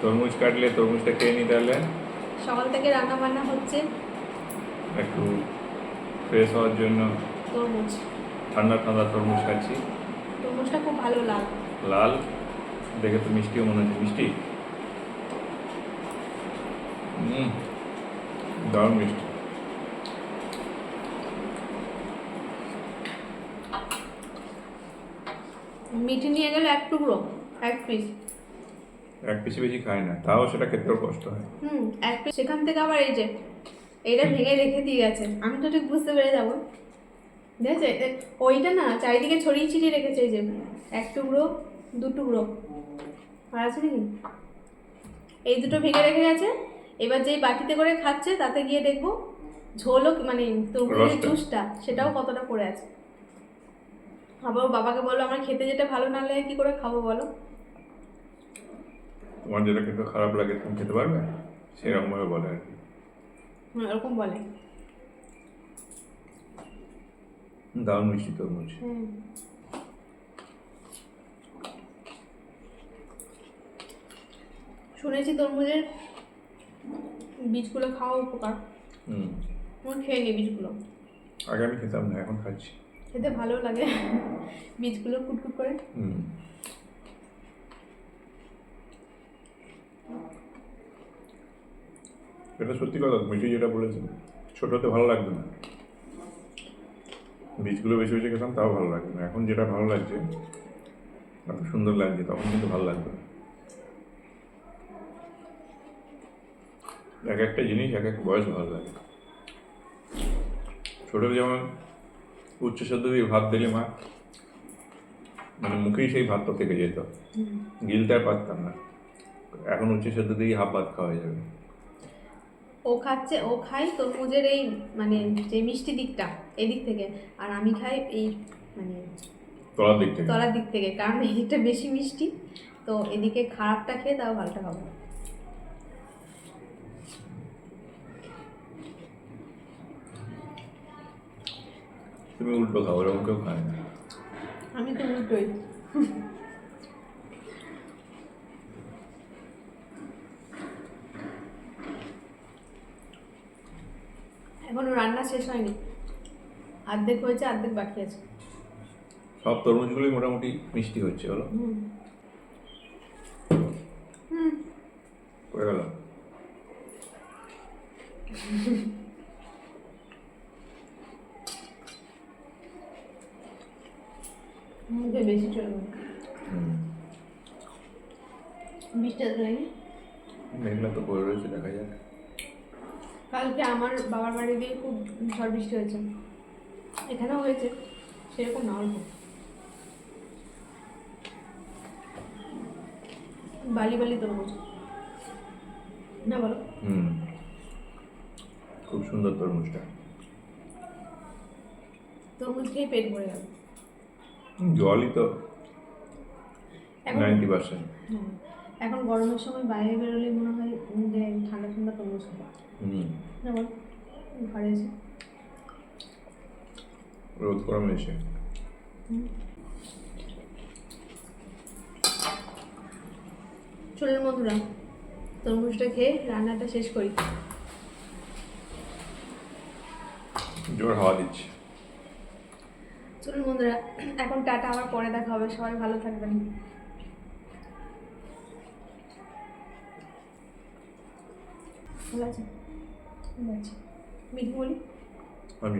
তরমুজ কাটলে তরমুজটা খেয়ে নি তাহলে সকাল থেকে রান্না বান্না হচ্ছে একটু ফ্রেশ হওয়ার জন্য তরমুজ ঠান্ডা ঠান্ডা তরমুজ খাচ্ছি তরমুজটা খুব ভালো লাল লাল দেখে তো মিষ্টিও মনে হচ্ছে মিষ্টি হুম দারুণ মিষ্টি মিঠে নিয়ে গেলে এক টুকরো এক পিস এক পিসি বেশি খাই না তাও সেটা খেতেও কষ্ট হয়। হুম এক পিস সেখান থেকে আবার এই যে এইটা ভেঙে রেখে দিয়ে গেছে। আমি তো ঠিক বুঝতে পেরে যাব। দেখেছে এ- ওইটা না চারিদিকে ছড়িয়ে ছিটিয়ে রেখেছে এই যে এক টুকরো দু টুকরো। আর আছে নাকি? এই দুটো ভেঙে রেখে গেছে। এবার যেই বাটিতে করে খাচ্ছে তাতে গিয়ে দেখব ঝোলও মানে তরমুজের। জুসটা সেটাও কতটা পড়ে আছে। আবার বাবাকে বলো আমার খেতে যেটা ভালো না লাগে কি করে খাব বলো? তোমার যেটা খেতে খারাপ লাগে তুমি খেতে পারবে? সেরকমভাবে বলে আর কি। এরকম বলে। দারুণ মিষ্টি তরমুজ হুম। শুনেছি তরমুজের বীজগুলো খাওয়া উপকার। হুম। আমার খেয়ে নি বীজগুলো। আগে আমি খেতাম না এখন খাচ্ছি। খেতে ভালো লাগে। বীজগুলো কুটকুট করে। এটা সত্যি কথা মিষ্টি যেটা বলেছেন ছোটোতে ভালো লাগবে না। বীজগুলো বেশি বেশি খেতাম, তাও ভালো লাগবে না। এখন যেটা ভালো লাগছে এত সুন্দর লাগছে, তখন কিন্তু ভালো লাগবে। এক একটা জিনিস, এক এক বয়স ভালো লাগে। ছোটো যেমন উচ্চ সেদ্ধ দিয়ে ভাত দিলে মা মানে মুখেই সেই ভাতটা থেকে যেত। গিলতে আর পারতাম না। এখন উচ্চ সেদ্ধ দিয়ে হাফ ভাত খাওয়া যাবে। ও খাচ্ছে ও খাই তরমুজের এই মানে যে মিষ্টি দিকটা এদিক থেকে। আর আমি খাই এই মানে তলার দিক থেকে। তলার দিক থেকে কারণ এই দিকটা বেশি মিষ্টি। তো এদিকে খারাপটা খেয়ে তাও ভালোটা খাব। তুমি উল্টো খাও ওরকম কেউ খায় না। আমি তো উল্টোই। এখনও রান্না শেষ হয়নি। অর্ধেক হয়েছে অর্ধেক বাকি আছে। সব তরমুজগুলোই মোটামুটি মিষ্টি হচ্ছে বলো। হুম। হুম। পড়ে গেল মুখে বেশি চলে গেল বৃষ্টি আসবে নাকি মেঘলা তো পড়ে রয়েছে দেখা যাক। কালকে আমার বাবার বাড়ি দিয়ে খুব ঝড় বৃষ্টি হয়েছে। এখানেও হয়েছে সেরকম না অল্প। বালি বালি তরমুজ না বলো? হুম। খুব সুন্দর তরমুজটা। তরমুজ খেয়ে পেট ভরে গেল হুম, জলই তো এখন নাইনটি পার্সেন্ট হ্যাঁ, এখন গরমের সময় বাইরে বেরোলে মনে হয় যে ঠান্ডা ঠান্ডা তরমুজ না বলো ঘরে এসে। রোদ গরম এসে। চলুন বন্ধুরা তরমুজটা খেয়ে রান্নাটা শেষ করি। জোর হাওয়া দিচ্ছে। চলুন বন্ধুরা, এখন টাটা, আবার পরে দেখা হবে। সবাই ভালো থাকবেন। ভালো আছে ঠিক আছে। মিঠু বলি? আমি